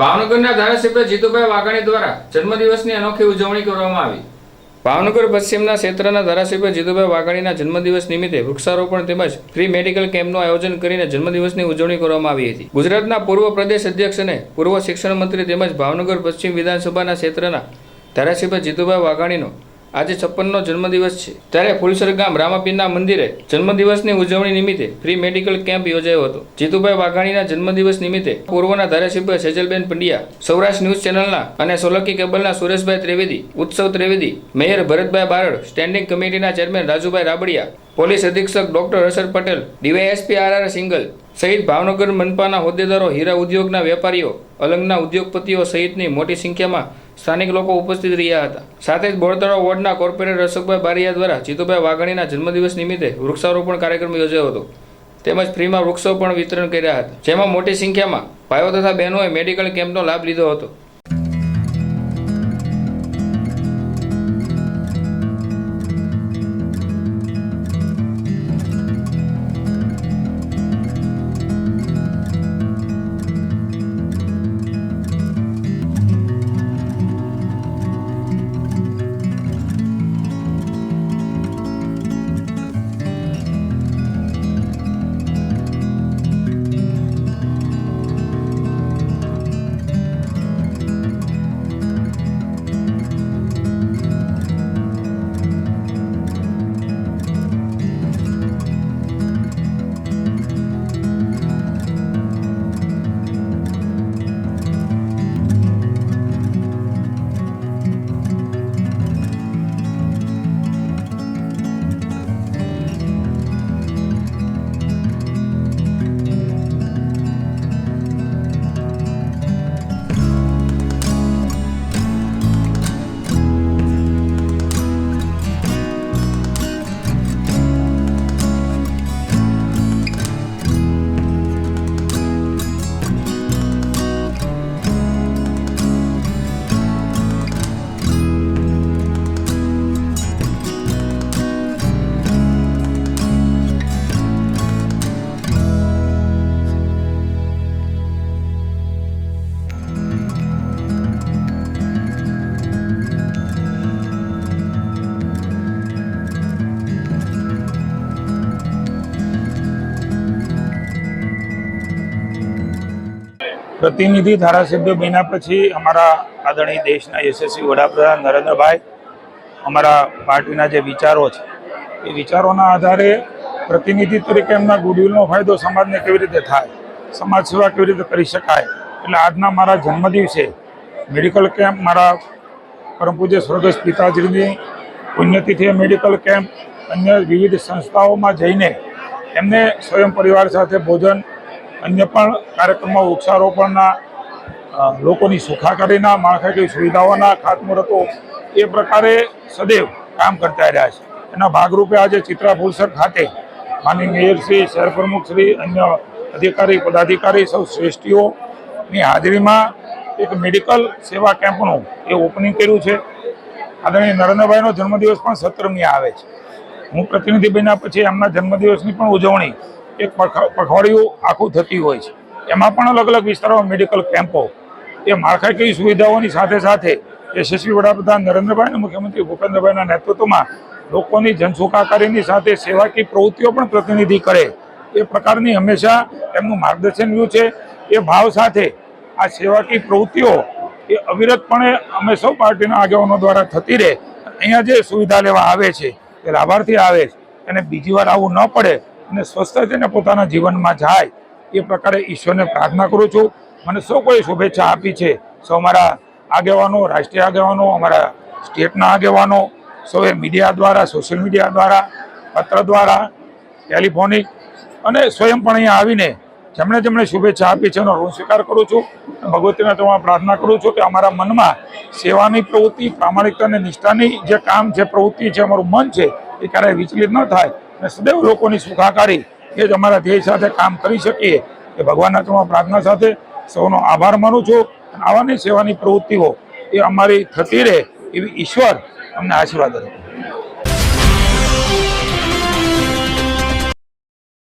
ભાવનગરના ધારાસભ્ય જીતુભાઈ વાઘાણી દ્વારા જન્મદિવસની અનોખી ઉજવણી કરવામાં આવી. ભાવનગર પશ્ચિમના ક્ષેત્રના ધારાસભ્ય જીતુભાઈ વાઘાણીના જન્મદિવસ નિમિત્તે વૃક્ષારોપણ તેમજ ફ્રી મેડિકલ કેમ્પનું આયોજન કરીને જન્મદિવસની ઉજવણી કરવામાં આવી હતી. ગુજરાતના પૂર્વ પ્રદેશ અધ્યક્ષ અને પૂર્વ શિક્ષણ મંત્રી તેમજ ભાવનગર પશ્ચિમ વિધાનસભાના ક્ષેત્રના ધારાસભ્ય જીતુભાઈ વાઘાણીનો આજે છપ્પનનો જન્મદિવસ છે. ત્યારે ફુલસર ગામ રામાપીરના મંદિરે જન્મદિવસની ઉજવણી નિમિત્તે ફ્રી મેડિકલ કેમ્પ યોજાયો હતો. જીતુભાઈ વાઘાણીના જન્મદિવસ નિમિત્તે પૂર્વના ધારાસભ્ય સેજલબેન પંડ્યા, સૌરાષ્ટ્ર ન્યૂઝ ચેનલના અને સોલંકી કેબલના સુરેશભાઈ ત્રિવેદી, ઉત્સવ ત્રિવેદી, મેયર ભરતભાઈ બારડ સ્ટેન્ડિંગ કમિટીના ચેરમેન રાજુભાઈ રાબડિયા, પોલીસ અધિક્ષક doctor Harshad Patel, DYSP R R Singal સહિત ભાવનગર મનપાના હોદ્દેદારો, હીરા ઉદ્યોગના વેપારીઓ, અલંગના ઉદ્યોગપતિઓ સહિતની મોટી સંખ્યામાં સ્થાનિક લોકો ઉપસ્થિત રહ્યા હતા. સાથે જ બોરતળા વોર્ડના કોર્પોરેટર અશોકભાઈ બારિયા દ્વારા જીતુભાઈ વાઘાણીના જન્મદિવસ નિમિત્તે વૃક્ષારોપણ કાર્યક્રમ યોજાયો હતો. તેમજ ફ્રીમાં વૃક્ષો પણ વિતરણ કર્યા હતા. જેમાં મોટી સંખ્યામાં ભાઈઓ તથા બહેનોએ મેડિકલ કેમ્પનો લાભ લીધો હતો. પ્રતિનિધિ, ધારાસભ્ય બન્યા પછી અમારા આદરણીય દેશના યશસ્વી વડાપ્રધાન નરેન્દ્રભાઈ અમારા પાર્ટીના જે વિચારો છે, એ વિચારોના આધારે પ્રતિનિધિ તરીકે એમના ગુડવિલનો ફાયદો સમાજને કેવી રીતે થાય, સમાજ સેવા કેવી રીતે કરી શકાય, એટલે આજના મારા જન્મદિવસે મેડિકલ કેમ્પ મારા પરમ પૂજ્ય સ્વર્ગસ્થ પિતાજીની પુણ્યતિથિએ મેડિકલ કેમ્પ અન્ય વિવિધ સંસ્થાઓમાં જઈને એમને સ્વયં પરિવાર સાથે ભોજન અન્ય પણ કાર્યક્રમો વૃક્ષારોપણના લોકોની સુખાકારીના, માળખાકીય સુવિધાઓના ખાતમુહૂર્તો એ પ્રકારે સદૈવ કામ કરતા રહ્યા છે. એના ભાગરૂપે આજે ચિત્રા ફુલસર ખાતે માનની મેયરશ્રી શહેર પ્રમુખશ્રી અન્ય અધિકારી, પદાધિકારી સૌ શ્રેષ્ઠીઓની હાજરીમાં એક મેડિકલ સેવા કેમ્પનું એ ઓપનિંગ કર્યું છે. આદરણીય નરેન્દ્રભાઈનો જન્મદિવસ પણ સત્રમી આવે છે. હું પ્રતિનિધિ પછી એમના જન્મદિવસની પણ ઉજવણી એક પખ- પખવાડિયું આખું થતી હોય છે. એમાં પણ અલગ અલગ વિસ્તારોમાં મેડિકલ કેમ્પો એ માળખાકીય સુવિધાઓની સાથે સાથે યશસ્વી વડાપ્રધાન નરેન્દ્રભાઈ અને મુખ્યમંત્રી ભૂપેન્દ્રભાઈના નેતૃત્વમાં લોકોની જનસુખાકારીની સાથે સેવાકીય પ્રવૃત્તિઓ પણ પ્રતિનિધિ કરે. એ પ્રકારની હંમેશા એમનું માર્ગદર્શન રહ્યું છે. એ ભાવ સાથે આ સેવાકીય પ્રવૃત્તિઓ એ અવિરતપણે અમે સૌ પાર્ટીના આગેવાનો દ્વારા થતી રહે. અહીંયા જે સુવિધા લેવા આવે છે, એ લાભાર્થી આવે છે. એને બીજી વાર આવું ન પડે અને સ્વસ્થ થઈને પોતાના જીવનમાં જાય એ પ્રકારે ઈશ્વરને પ્રાર્થના કરું છું. મને સૌ કોઈ શુભેચ્છા આપી છે. સૌ મારા આગેવાનો, રાષ્ટ્રીય આગેવાનો, અમારા સ્ટેટના આગેવાનો, સૌએ મીડિયા દ્વારા, સોશિયલ મીડિયા દ્વારા, પત્ર દ્વારા, ટેલિફોનિક અને સ્વયં પણ અહીંયા આવીને જેમણે જેમણે શુભેચ્છા આપી છે એનો ઋણ સ્વીકાર કરું છું. ભગવતીના તમારા પ્રાર્થના કરું છું કે અમારા મનમાં સેવાની પ્રવૃત્તિ, પ્રામાણિકતા અને નિષ્ઠાની જે કામ છે પ્રવૃત્તિ છે અમારું મન છે એ ક્યારેય વિચલિત ન થાય. અને સદૈવ લોકોની સુખાકારી એ જ અમારા ધ્યેય સાથે કામ કરી શકીએ. એ ભગવાનના ચરણમાં પ્રાર્થના સાથે સૌનો આભાર માનું છું. અને આવાની સેવાની પ્રવૃત્તિઓ એ અમારી થતી રહે એવી ઈશ્વર અમને આશીર્વાદ આપે.